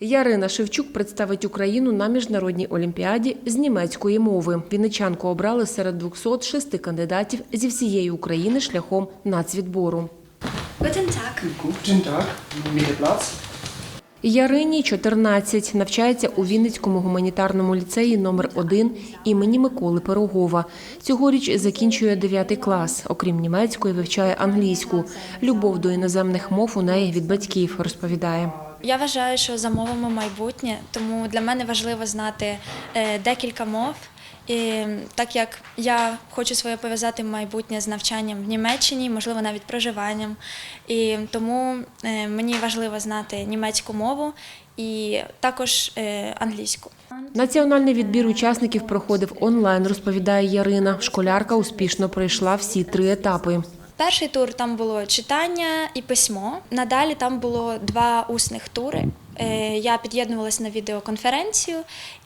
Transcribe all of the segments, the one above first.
Ярина Шевчук представить Україну на міжнародній олімпіаді з німецької мови. Вінничанку обрали серед 206 кандидатів зі всієї України шляхом нацвідбору. Guten Tag. Guten Tag. Ярині 14, навчається у Вінницькому гуманітарному ліцеї номер 1 імені Миколи Пирогова. Цьогоріч закінчує 9 клас. Окрім німецької, вивчає англійську. Любов до іноземних мов у неї від батьків, розповідає. Я вважаю, що за мовами майбутнє, тому для мене важливо знати е, декілька мов. І так як я хочу своє пов'язати майбутнє з навчанням в Німеччині, можливо, навіть проживанням. І тому е, мені важливо знати німецьку мову і також е, англійську. Національний відбір учасників проходив онлайн, розповідає Ярина. Школярка успішно пройшла всі три етапи. Перший тур там було читання і письмо. Надалі там було два усних тури. Е, Я під'єднувалася на відеоконференцію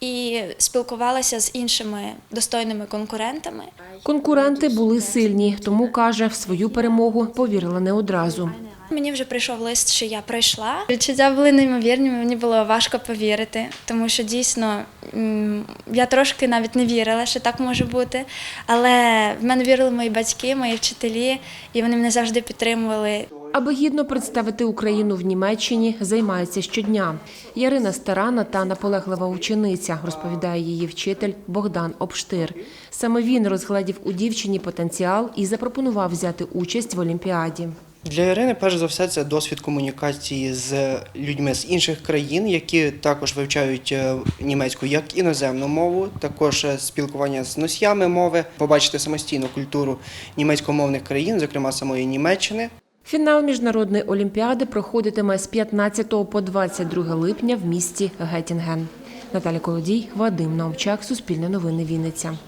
і спілкувалася з іншими достойними конкурентами. Конкуренти були сильні, тому каже, в свою перемогу повірила не одразу. Мені вже прийшов лист, що я прийшла. Відчуття були неймовірні, мені було важко повірити, тому що дійсно я трошки навіть не вірила, що так може бути. Але в мене вірили мої батьки, мої вчителі, і вони мене завжди підтримували. Аби гідно представити Україну в Німеччині, займається щодня. Ярина старана та наполеглива учениця, розповідає її вчитель Богдан Обштир. Саме він розгладів у дівчині потенціал і запропонував взяти участь в Олімпіаді. Для Ірини, перш за все, це досвід комунікації з людьми з інших країн, які також вивчають е, німецьку як іноземну мову, також е, спілкування з носіями мови, побачити самостійну культуру німецькомовних країн, зокрема самої Німеччини. Фінал міжнародної олімпіади проходитиме з 15 по 22 липня в місті Геттінген. Наталя Колодій, Вадим Наумчак, Суспільне новини Вінниця.